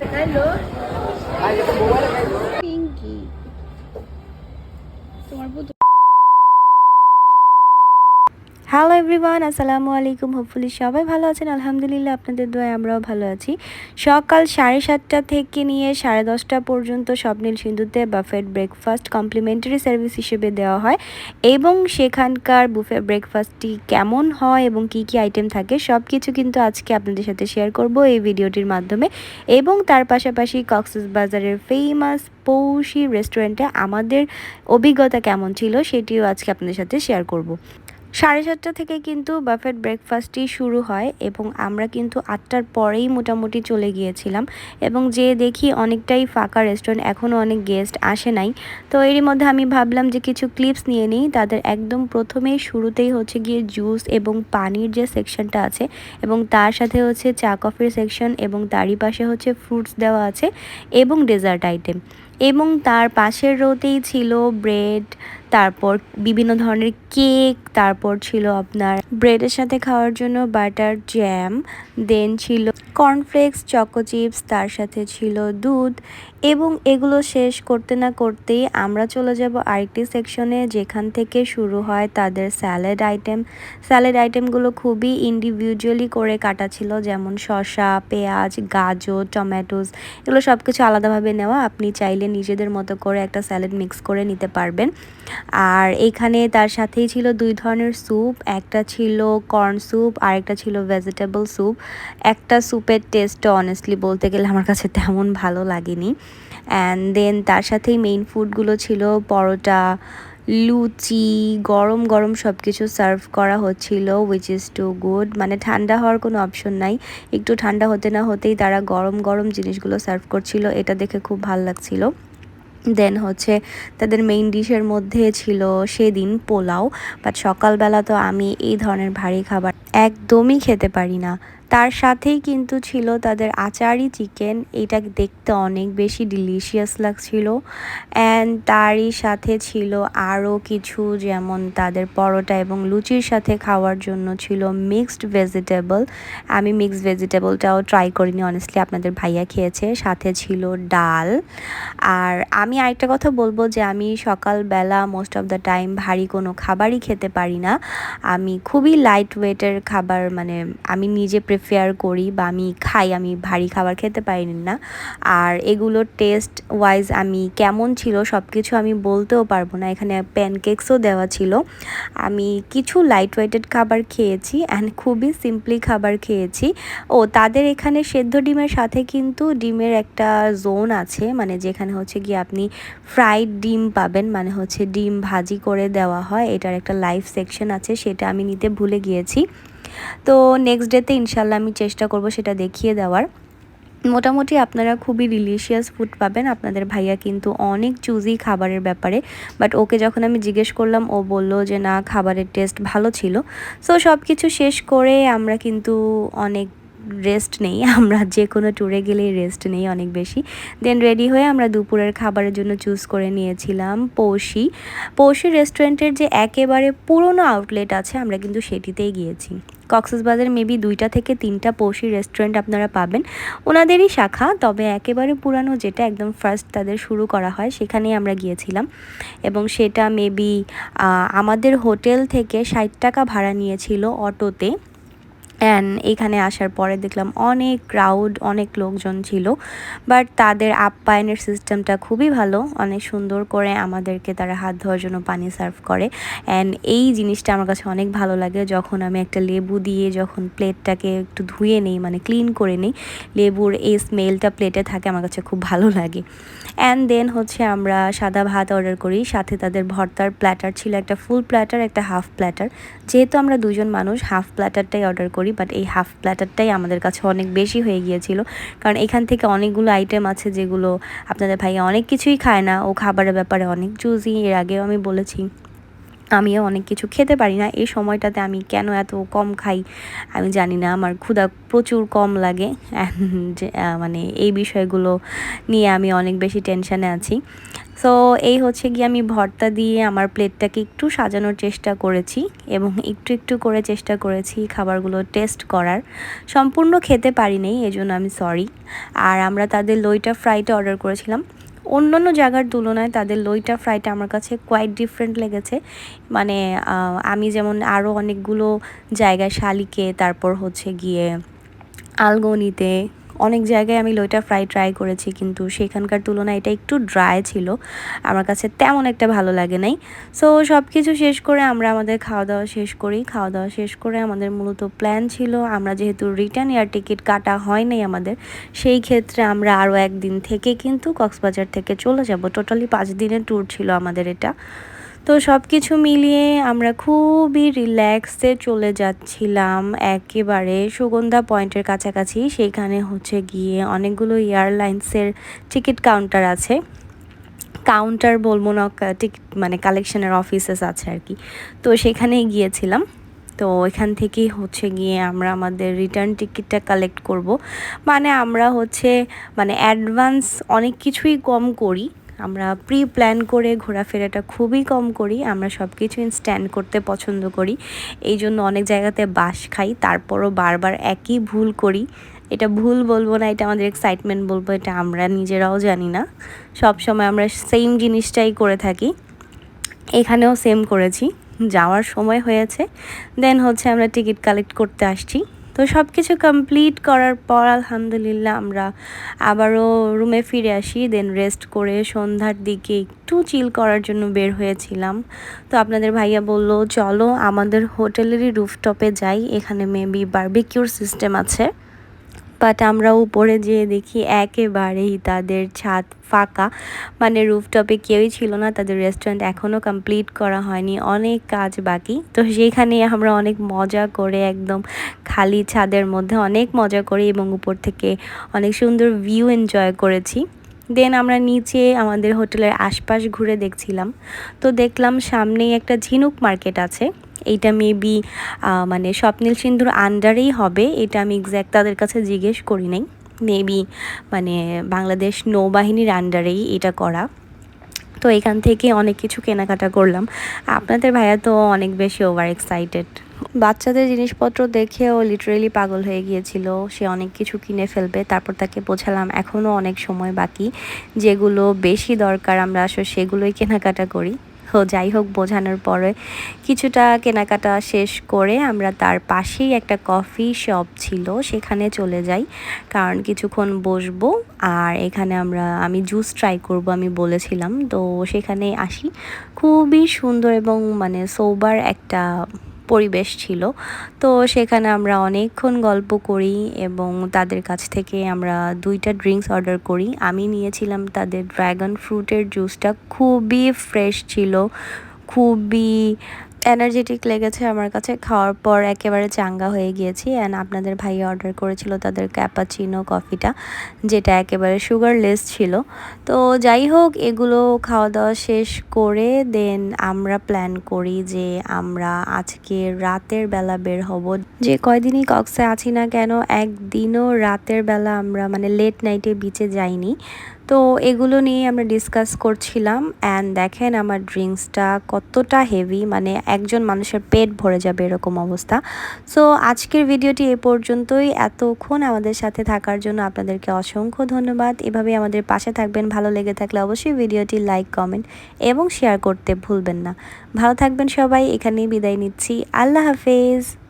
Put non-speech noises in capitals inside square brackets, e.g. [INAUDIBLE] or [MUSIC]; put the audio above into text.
Te caen. Everyone আসসালামু আলাইকুম। Hopefully সবাই ভালো আছেন। আলহামদুলিল্লাহ, আপনাদের দোয়ায় আমরাও ভালো আছি। সকাল সাড়ে সাতটা থেকে নিয়ে সাড়ে দশটা পর্যন্ত স্বপ্নীল সিন্ধুতে বাফেট ব্রেকফাস্ট কমপ্লিমেন্টারি সার্ভিস হিসেবে দেওয়া হয় এবং সেখানকার বুফে ব্রেকফাস্টটি কেমন হয় এবং কি কি আইটেম থাকে সব কিছু কিন্তু আজকে আপনাদের সাথে শেয়ার করব এই ভিডিওটির মাধ্যমে এবং তার পাশাপাশি কক্সেস বাজারের ফেমাস পৌষি রেস্টুরেন্টে আমাদের অভিজ্ঞতা কেমন ছিল সেটিও আজকে আপনাদের সাথে শেয়ার করব। সাড়ে সাতটা থেকে কিন্তু বাফেট ব্রেকফাস্টটি শুরু হয় এবং আমরা কিন্তু আটটার পরেই মোটামুটি চলে গিয়েছিলাম এবং যে দেখি অনেকটাই ফাঁকা রেস্টুরেন্ট এখনও অনেক গেস্ট আসে নাই। তো এরই মধ্যে আমি ভাবলাম যে কিছু ক্লিপস নিয়ে নিই, তাদের একদম প্রথমেই শুরুতেই হচ্ছে গিয়ে জুস এবং পানির যে সেকশনটা আছে এবং তার সাথে হচ্ছে চা কফির সেকশন এবং তারই পাশে হচ্ছে ফ্রুটস দেওয়া আছে এবং ডেজার্ট আইটেম এবং তার পাশের রোতেই ছিল ব্রেড তারপর বিভিন্ন ধরনের কেক, তারপর ছিল আপনার ব্রেডের সাথে খাওয়ার জন্য বাটার জ্যাম দেন ছিল কর্নফ্লেক্স চকো চিপস তার সাথে ছিল দুধ এবং এগুলো শেষ করতে না করতেই আমরা চলে যাব আরেকটি সেকশনে যেখান থেকে শুরু হয় তাদের স্যালাড আইটেম স্যালাড আইটেমগুলো খুবই ইন্ডিভিজুয়ালি করে কাটা ছিল, যেমন শসা, পেঁয়াজ, গাজর টমেটোস এগুলো সব কিছু আলাদাভাবে নেওয়া। আপনি চাইলে নিজেদের মতো করে একটা স্যালাড মিক্স করে নিতে পারবেন। আর এখানে তার সাথেই ছিল দুই ধরনের স্যুপ একটা ছিল কর্ন স্যুপ আর একটা ছিল ভেজিটেবল স্যুপ একটা স্যুপের টেস্ট অনেস্টলি বলতে গেলে আমার কাছে তেমন ভালো লাগেনি। অ্যান্ড দেন তার সাথেই মেইন ফুডগুলো ছিল পরোটা, লুচি, গরম গরম সব কিছু সার্ভ করা হচ্ছিল উইচ ইজ টু গুড মানে ঠান্ডা হওয়ার কোনো অপশন নাই। একটু ঠান্ডা হতে না হতেই তারা গরম গরম জিনিসগুলো সার্ভ করছিল, এটা দেখে খুব ভালো লাগছিল। দেন হচ্ছে তাদের মেইন ডিশের মধ্যে ছিল সেদিন পোলাও। বাট সকালবেলা তো আমি এই ধরনের ভারী খাবার একদমই খেতে পারি না। তার সাথেই কিন্তু ছিল তাদের আচারি চিকেন এটা দেখতে অনেক বেশি ডিলিশিয়াস লাগছিল। অ্যান্ড তারই সাথে ছিল আরও কিছু যেমন তাদের পরোটা এবং লুচির সাথে খাওয়ার জন্য ছিল মিক্সড ভেজিটেবল আমি মিক্সড ভেজিটেবলটাও ট্রাই করিনি অনেস্টলি আপনাদের ভাইয়া খেয়েছে। সাথে ছিল ডাল। আর আমি আরেকটা কথা বলব যে আমি সকালবেলা মোস্ট অফ দ্য টাইম ভারী কোনো খাবারই খেতে পারি না। আমি খুবই লাইট ওয়েটের খাবার মানে আমি নিজে প্রেফার করি বা আমি খাই, আমি ভারী খাবার খেতে পারি না। আর এগুলোর টেস্ট ওয়াইজ আমি কেমন ছিল সব কিছু আমি বলতেও পারব না। এখানে প্যানকেকসও দেওয়া ছিল। আমি কিছু লাইট ওয়েটেড খাবার খেয়েছি অ্যান্ড খুবই সিম্পলি খাবার খেয়েছি। ও, তাদের এখানে সেদ্ধ ডিমের সাথে কিন্তু ডিমের একটা জোন আছে মানে যেখানে হচ্ছে গিয়ে আপনি ফ্রাইড ডিম পাবেন মানে হচ্ছে ডিম ভাজি করে দেওয়া হয়। এটার একটা লাইভ সেকশন আছে, সেটা আমি নিতে ভুলে গিয়েছি। তো নেক্সট ডেতে ইনশাল্লাহ আমি চেষ্টা করব সেটা দেখিয়ে দেওয়ার। মোটামুটি আপনারা খুবই ডিলিশিয়াস ফুড পাবেন। আপনাদের ভাইয়া কিন্তু অনেক চুজি খাবারের ব্যাপারে। বাট ওকে যখন আমি জিজ্ঞেস করলাম, ও বলল যে, না, খাবারের টেস্ট ভালো ছিল। সো সব কিছু শেষ করে আমরা কিন্তু অনেক রেস্ট নেই, [LAUGHS] আমরা যে কোনো ট্যুরে গেলেই রেস্ট নেই অনেক বেশি। দেন রেডি হয়ে আমরা দুপুরের খাবারের জন্য চুজ করে নিয়েছিলাম পৌষি। পৌষি রেস্টুরেন্টের যে একেবারে পুরনো আউটলেট আছে, আমরা কিন্তু সেটিতেই গিয়েছি। কক্সবাজার মেবি দুইটা থেকে তিনটা পৌষি রেস্টুরেন্ট আপনারা পাবেন। ওনাদেরই শাখা, তবে একেবারে পুরানো যেটা একদম ফার্স্ট তাদের শুরু করা হয়, সেখানেই আমরা গিয়েছিলাম। এবং সেটা মেবি আমাদের হোটেল থেকে ষাট টাকা ভাড়া নিয়েছিল অটোতে। অ্যান্ড এখানে আসার পরে দেখলাম অনেক ক্রাউড অনেক লোকজন ছিল। বাট তাদের আপ্যায়নের সিস্টেমটা খুবই ভালো। অনেক সুন্দর করে আমাদেরকে তারা হাত ধোয়ার জন্য পানি সার্ভ করে। অ্যান্ড এই জিনিসটা আমার কাছে অনেক ভালো লাগে। যখন আমি একটা লেবু দিয়ে যখন প্লেটটাকে একটু ধুয়ে নেই মানে ক্লিন করে নিই, লেবুর এই স্মেলটা প্লেটে থাকে, আমার কাছে খুব ভালো লাগে। অ্যান্ড দেন হচ্ছে আমরা সাদা ভাত অর্ডার করি। সাথে তাদের ভর্তার প্ল্যাটার ছিল একটা ফুল প্ল্যাটার একটা হাফ প্ল্যাটার যেহেতু আমরা দুজন মানুষ হাফ প্ল্যাটারটাই অর্ডার করি। বাট এই হাফ প্ল্যাটারটাই আমাদের কাছে অনেক বেশি হয়ে গিয়েছিল। কারণ এখান থেকে অনেকগুলো আইটেম আছে যেগুলো আপনাদের ভাইয়া অনেক কিছুই খায় না। ও খাবারের ব্যাপারে অনেক চুজি এর আগেও আমি বলেছি। আমিও অনেক কিছু খেতে পারি না। এই সময়টাতে আমি কেন এত কম খাই আমি জানি না। আমার ক্ষুধা প্রচুর কম লাগে। মানে এই বিষয়গুলো নিয়ে আমি অনেক বেশি টেনশানে আছি। সো এই হচ্ছে গিয়ে আমি ভর্তা দিয়ে আমার প্লেটটাকে একটু সাজানোর চেষ্টা করেছি এবং একটু একটু করে চেষ্টা করেছি খাবারগুলো টেস্ট করার। সম্পূর্ণ খেতে পারিনি এই জন্য আমি সরি আর আমরা তাদের লইটা ফ্রাইটা অর্ডার করেছিলাম। অন্য অন্য জায়গার তুলনায় তাদের লইটা ফ্রাইটা আমার কাছে কোয়াইট ডিফারেন্ট লেগেছে। মানে আমি যেমন আরও অনেকগুলো জায়গায় শালিকে, তারপর হচ্ছে গিয়ে আলগনিতে অনেক জায়গায় আমি লইটা ফ্রাই ট্রাই করেছি, কিন্তু সেখানকার তুলনায় এটা একটু ড্রাই ছিল। আমার কাছে তেমন একটা ভালো লাগে নাই। সো সব কিছু শেষ করে আমরা আমাদের খাওয়া দাওয়া শেষ করি। খাওয়া দাওয়া শেষ করে আমাদের মূলত প্ল্যান ছিল, আমরা যেহেতু রিটার্ন এয়ার টিকিট কাটা হয় নাই আমাদের, সেই ক্ষেত্রে আমরা আরও একদিন থেকে কিন্তু কক্সবাজার থেকে চলে যাব। টোটালি পাঁচ দিনের ট্যুর ছিল আমাদের এটা। তো সব কিছু মিলিয়ে আমরা খুবই রিল্যাক্সে চলে যাচ্ছিলাম। একেবারে সুগন্ধা পয়েন্টের কাছাকাছি। সেইখানে হচ্ছে গিয়ে অনেকগুলো এয়ারলাইন্সের টিকিট কাউন্টার আছে। কাউন্টার বলব না টিকিট মানে কালেকশনের অফিসেস আছে আর কি। তো সেখানেই গিয়েছিলাম। তো এখান থেকেই হচ্ছে গিয়ে আমরা আমাদের রিটার্ন টিকিটটা কালেক্ট করব। মানে আমরা হচ্ছে মানে অ্যাডভান্স অনেক কিছুই কম করি। আমরা প্রি প্ল্যান করে ঘোরাফেরাটা খুবই কম করি, আমরা সব কিছু ইনস্ট্যান্ড করতে পছন্দ করি। এই জন্য অনেক জায়গাতে বাস খাই, তারপরও বারবার একই ভুল করি। এটা ভুল বলব না, এটা আমাদের এক্সাইটমেন্ট বলব, এটা আমরা নিজেরাও জানি না। সব সময় আমরা সেম জিনিসটাই করে থাকি। এখানেও সেম করেছি। যাওয়ার সময় হয়েছে দেন হচ্ছে আমরা টিকিট কালেক্ট করতে আসছি। তো সব কিছু কমপ্লিট করার পর আলহামদুলিল্লাহ আমরা আবারও রুমে ফিরে আসি দেন রেস্ট করে সন্ধ্যার দিকে একটু চিল করার জন্য বের হয়েছিলাম। তো আপনাদের ভাইয়া বলল, চলো আমাদের হোটেলেরই রুফটপে যাই, এখানে মেবি বার্বিকিউর সিস্টেম আছে। বাট আমরা উপরে যেয়ে দেখি একেবারেই তাদের ছাদ ফাঁকা। মানে রুফটপে কেউই ছিল না, তাদের রেস্টুরেন্ট এখনও কমপ্লিট করা হয়নি, অনেক কাজ বাকি। তো সেইখানে আমরা অনেক মজা করে একদম খালি ছাদের মধ্যে অনেক মজা করে এবং উপর থেকে অনেক সুন্দর ভিউ এনজয় করেছি। দেন আমরা নিচে আমাদের হোটেলের আশপাশ ঘুরে দেখছিলাম। তো দেখলাম সামনেই একটা ঝিনুক মার্কেট আছে। এইটা মেবি মানে স্বপ্নীল সিন্ধুর আন্ডারেই হবে, এটা আমি এক্স্যাক্ট তাদের কাছে জিজ্ঞেস করি নাই। মেবি মানে বাংলাদেশ নৌবাহিনীর আন্ডারেই এটা করা। তো এখান থেকে অনেক কিছু কেনাকাটা করলাম। আপনাদের ভাইয়া তো অনেক বেশি ওভার এক্সাইটেড বাচ্চাদের জিনিসপত্র দেখেও লিটারেলি পাগল হয়ে গিয়েছিল। সে অনেক কিছু কিনে ফেলবে, তারপর তাকে বোঝালাম এখনও অনেক সময় বাকি। যেগুলো বেশি দরকার আমরা আসলে সেগুলোই কেনাকাটা করি। তো যাই হোক, বোঝানোর পরে কিছুটা কেনাকাটা শেষ করে আমরা তার পাশেই একটা কফি শপ ছিল, সেখানে চলে যাই। কারণ কিছুক্ষণ বসবো আর এখানে আমরা, আমি জুস ট্রাই করব, আমি বলেছিলাম। তো সেখানে আসি। খুবই সুন্দর এবং মানে সোবার একটা পরিবেশ ছিল। তো সেখানে আমরা অনেকক্ষণ গল্প করি এবং তাদের কাছ থেকে আমরা দুইটা ড্রিঙ্কস অর্ডার করি। আমি নিয়েছিলাম তাদের ড্র্যাগন ফ্রুটের জুসটা খুবই ফ্রেশ ছিল। খুবই এনার্জেটিক লেগেছে আমার কাছে। খাওয়ার পর একেবারে চাঙ্গা হয়ে গিয়েছি। অ্যান্ড আপনাদের ভাই অর্ডার করেছিল তাদের ক্যাপাচিনো কফিটা যেটা একেবারে সুগারলেস ছিল। তো যাই হোক, এগুলো খাওয়া দাওয়া শেষ করে দেন আমরা প্ল্যান করি যে আমরা আজকে রাতের বেলা বের হব। যে কয়দিনই কক্সে আছি না কেন, একদিনও রাতের বেলা আমরা মানে লেট নাইটে বিচে যাইনি। তো এগুলো নিয়ে আমরা ডিসকাস করছিলাম অ্যান্ড দেখেন আমার ড্রিঙ্কসটা কতটা হেভি মানে একজন মানুষের পেট ভরে যাবে এরকম অবস্থা। সো আজকের ভিডিওটি এ পর্যন্তই। এতক্ষণ আমাদের সাথে থাকার জন্য আপনাদেরকে অসংখ্য ধন্যবাদ। এভাবে আমাদের পাশে থাকবেন। ভালো লেগে থাকলে অবশ্যই ভিডিওটি লাইক কমেন্ট এবং শেয়ার করতে ভুলবেন না। ভালো থাকবেন সবাই। এখানেই বিদায় নিচ্ছি। আল্লাহ হাফেজ।